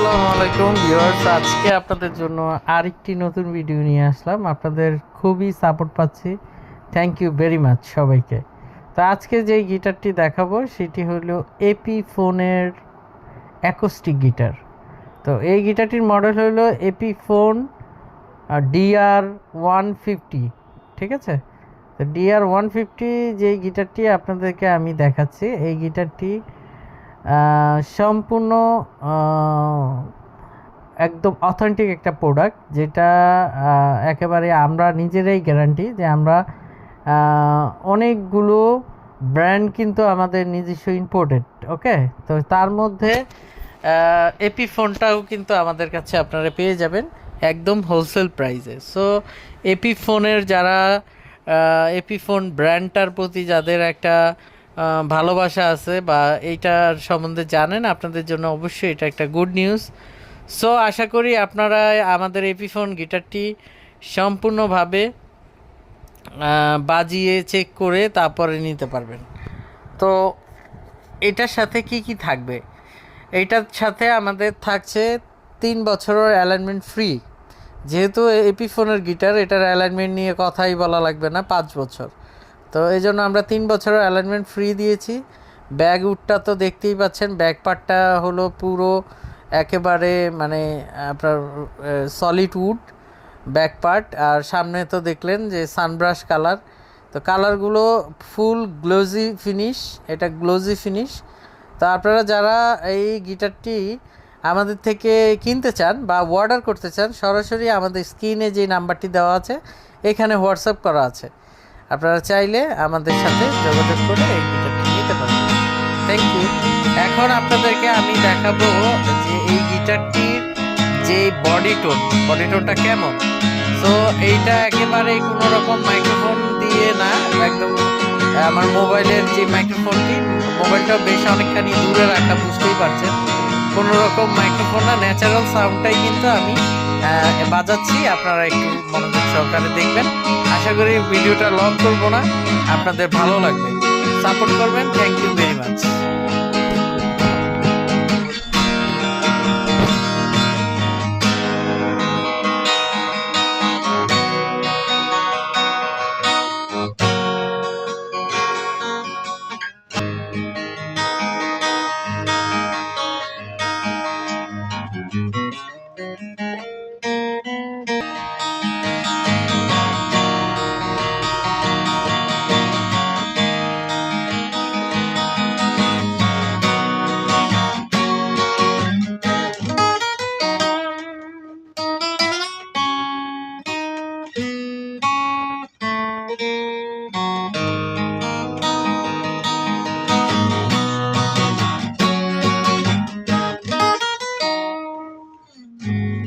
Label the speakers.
Speaker 1: আসসালামু আলাইকুম ভিউয়ার্স আজকে আপনাদের জন্য আরেকটি নতুন ভিডিও নিয়ে আসলাম। আপনাদের খুবই সাপোর্ট পাচ্ছি। থ্যাংক ইউ ভেরি মাচ সবাইকে। তো আজকে যে গিটারটি দেখাবো, সেটি হলো এপি ফোনের অ্যাকোস্টিক গিটার তো এই গিটারটির মডেল হলো Epiphone DR one fifty ঠিক আছে? তো ডিআর ওয়ান ফিফটি যে গিটারটি আপনাদেরকে আমি দেখাচ্ছি, এই গিটারটি সম্পূর্ণ একদম অথেন্টিক একটা প্রোডাক্ট যেটা একেবারে আমরা নিজেরাই গ্যারান্টি যে আমরা অনেকগুলো ব্র্যান্ড কিন্তু আমাদের নিজস্ব ইম্পোর্টেড ওকে তো তার মধ্যে এপি ফোনটাও কিন্তু আমাদের কাছে আপনারা পেয়ে যাবেন একদম হোলসেল প্রাইসে সো এপি ফোনের যারা এপি ফোন ব্র্যান্ডটার প্রতি যাদের একটা ভালোবাসা আছে বা এইটার সম্বন্ধে জানেন, আপনাদের জন্য অবশ্যই এটা একটা গুড নিউজ সো আশা করি আপনারা আমাদের এপিফোন গিটারটি সম্পূর্ণভাবে বাজিয়ে চেক করে তারপরে নিতে পারবেন। তো এটার সাথে কি কি থাকবে? এটার সাথে আমাদের থাকছে তিন বছরের অ্যালাইনমেন্ট ফ্রি যেহেতু এপিফোনের গিটার, এটার অ্যালাইনমেন্ট নিয়ে কথাই বলা লাগবে না, পাঁচ বছর। তো এই জন্য আমরা তিন বছরের অ্যালাইনমেন্ট ফ্রি দিয়েছি। ব্যাগ উডটা তো দেখতেই পাচ্ছেন ব্যাক পার্টটা হলো পুরো একেবারে মানে আপনার সলিড উড ব্যাক পার্ট আর সামনে তো দেখলেন যে সানব্রাশ কালার তো কালারগুলো ফুল গ্লোজি ফিনিশ এটা গ্লোজি ফিনিশ তো আপনারা যারা এই গিটারটি আমাদের থেকে কিনতে চান বা অর্ডার করতে চান, সরাসরি আমাদের স্ক্রিনে যে নাম্বারটি দেওয়া আছে, এখানে হোয়াটসঅ্যাপ করা আছে। আপনারা চাইলে আমাদের সাথে যোগাযোগ করে এই গিটারটি নিতে পারেন। থ্যাংক ইউ এখন আপনাদেরকে আমি দেখাবো যে এই গিটারটির যে বডি টোন, বডি টোনটা কেমন। তো এইটা একেবারে কোনো রকম মাইক্রোফোন দিয়ে না, একদম, আমার মোবাইলের যে মাইক্রোফোনটি মোবাইলটা বেশ অনেকখানি দূরে রাখা, বুঝতেই পারছেন। কোনো রকম মাইক্রোফোন না ন্যাচারাল সাউন্ডটাই কিন্তু আমি বাজাচ্ছি। আপনারা একটু মনোযোগ সহকারে দেখবেন। আশা করি ভিডিওটা লং করব না। আপনাদের ভালো লাগবে। সাপোর্ট করবেন। Thank you very much